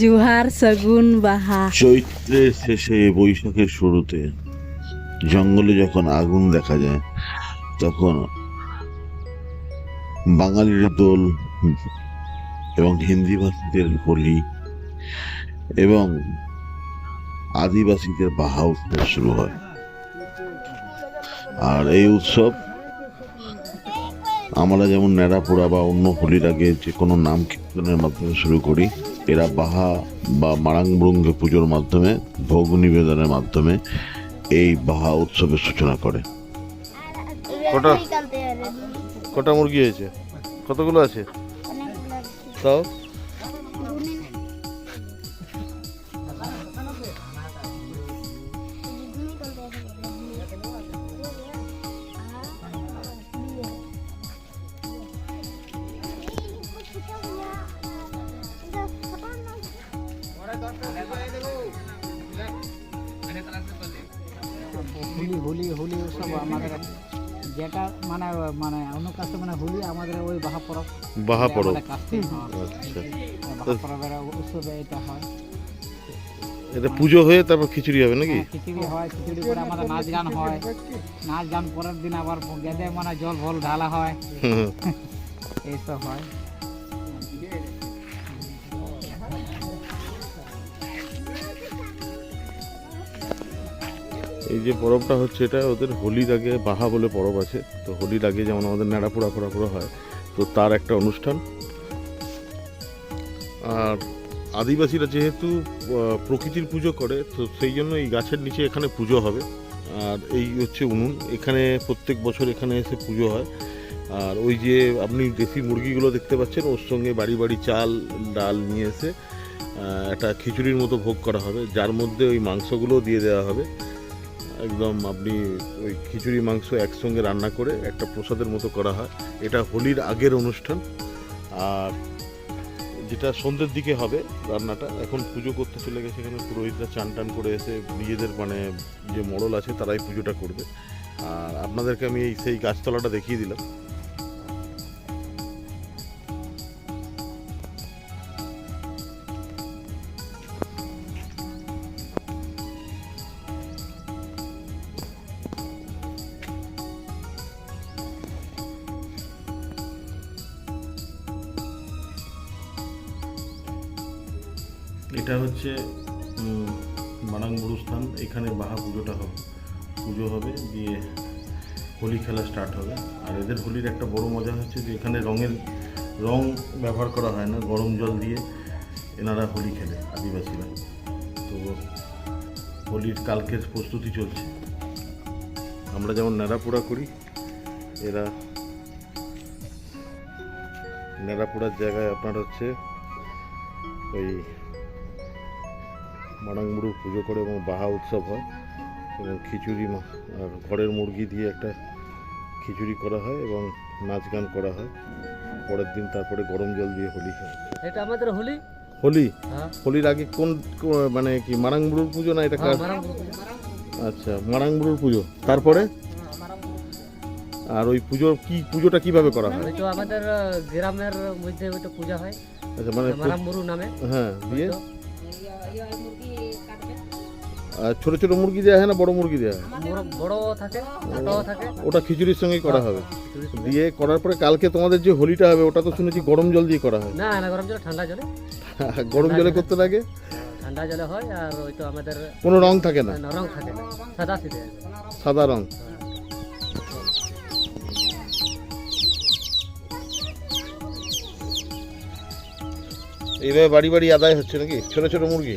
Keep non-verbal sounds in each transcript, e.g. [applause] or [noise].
জুহার সগুন বাহা। চৈত্রের শেষে বৈশাখের শুরুতে জঙ্গলে যখন আগুন দেখা যায়, তখন বাঙালির দোল এবং হিন্দি ভাষীদের হোলি এবং আদিবাসীদের বাহা উৎসব শুরু হয়। আর এই উৎসব আমরা যেমন ন্যাড়াপোড়া বা অন্য হোলির আগে যে কোনো নাম কীর্তনের মাধ্যমে শুরু করি এরা বাহা বা মারাংবরুঙ্গে পুজোর মাধ্যমে ভোগ নিবেদনের মাধ্যমে এই বাহা উৎসবের সূচনা করে। কটা? কটা মুরগি হয়েছে? কতগুলো আছে। তাও? হোলি হোলি হোলি সব আমাদের যেটা মানে মানে অন্য কাছে মানে হোলি আমাদের ওই বাহা পরব বাহা কাছে হ্যাঁ, আচ্ছা। বাহা পরবের উৎসবে এটা হয়। এটা পুজো হয়ে তারপর খিচুড়ি হবে নাকি? হ্যাঁ, খিচুড়ি হয় খিচুড়ি করে আমাদের নাচ গান হয়। নাচ গান পরের দিন আবার গেদে মানে জল ভল ঢালা হয়। এইসব হয়। এই যে পরবটা হচ্ছে এটা, ওদের হোলির আগে বাহা বলে পরব আছে। তো হোলির আগে যেমন আমাদের ন্যাড়া পোড়া ফোড়া ফোড়া হয়, তো তার একটা অনুষ্ঠান। আর আদিবাসীরা যেহেতু প্রকৃতির পুজো করে, তো সেই জন্য এই গাছের নিচে এখানে পুজো হবে। আর এই হচ্ছে উনুন, এখানে প্রত্যেক বছর এখানে এসে পুজো হয়। আর ওই যে আপনি দেশি মুরগিগুলো দেখতে পাচ্ছেন, ওর সঙ্গে বাড়ি বাড়ি চাল, ডাল নিয়ে এসে একটা খিচুড়ির মতো ভোগ করা হবে, যার মধ্যে ওই মাংসগুলো দিয়ে দেওয়া হবে। একদম আপনি ওই খিচুড়ি, মাংস একসঙ্গে রান্না করে একটা প্রসাদের মতো করা হয়। এটা হোলির আগের অনুষ্ঠান। আর যেটা সন্ধ্যের দিকে হবে রান্নাটা, এখন পুজো করতে চলে গেছে এখানে। পুরোহিতরা চান টান করে এসে নিজেদের মানে যে মডল আছে তারাই পুজোটা করবে। আর আপনাদেরকে আমি এই, সেই গাছতলাটা দেখিয়ে দিলাম। এটা হচ্ছে মানাংবুড়ু স্থান এখানে বাহা পুজোটা হবে। পুজো হবে দিয়ে হোলি খেলা স্টার্ট হবে। আর এদের হোলির একটা বড় মজা হচ্ছে যে এখানে রঙের, রং ব্যবহার করা হয় না, গরম জল দিয়ে এনারা হোলি খেলে, আদিবাসীরা। তো হোলির কালকের প্রস্তুতি চলছে। আমরা যেমন ন্যাড়াপোড়া করি, এরা ন্যাড়াপোড়ার জায়গায় আপনার হচ্ছে ওই মানাংমুড়ুর পুজো করে এবং বাহা উৎসব হয় এবং খিচুড়ি আর ঘরের মুরগি দিয়ে একটা খিচুড়ি করা হয় এবং নাচ গান করা হয়। পরের দিন তারপরে গরম জল দিয়ে হোলি হয়। এটা আমাদের হোলি? হোলি? হ্যাঁ। হোলির আগে কোন মানে কি মারাংবুড়ুর পুজো না এটা হ্যাঁ, কার-। আচ্ছা মারাংবুড়ুর পুজো। তারপরে? আর ওই পুজোর কি পুজোটা কীভাবে করা হয়? তো আমাদের গ্রামের মধ্যে ওইটা পূজা হয়। আচ্ছা মানে নামে। হ্যাঁ দিয়ে? আর ছোট ছোট মুরগি দেওয়া হয় না বড় মুরগি দেওয়া হয়? বড়- থাকে ছোটও থাকে। ওটা খিচুড়ির সঙ্গেই করা হবে। দিয়ে করার পরে কালকে তোমাদের যে হোলিটা হবে ওটা তো শুনেছি গরম জল দিয়ে করা হয়। না না গরম জলে ঠান্ডা জলে। [laughs] গরম জলে করতে লাগে? ঠান্ডা জলে হয় আর ওই তো আমাদের কোনো রং থাকে না? রং থাকে না। সাদা সাদা রং। এইভাবে বাড়ি বাড়ি আদায় হচ্ছে নাকি? ছোট ছোট মুরগি?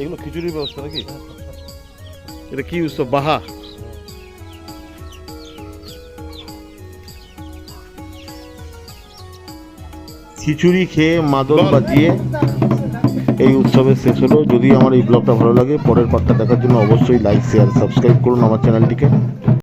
এগুলো খিচুড়ির ব্যবস্থা নাকি? [laughs] এটা কি উৎসব বাহা? খিচুড়ি খেয়ে মাদল বাজিয়ে এই উৎসবের শেষ হলো। যদি আমার এই ব্লগটা ভালো লাগে পরের পার্টটা দেখার জন্য অবশ্যই লাইক শেয়ার সাবস্ক্রাইব করুন আমার চ্যানেলটিকে।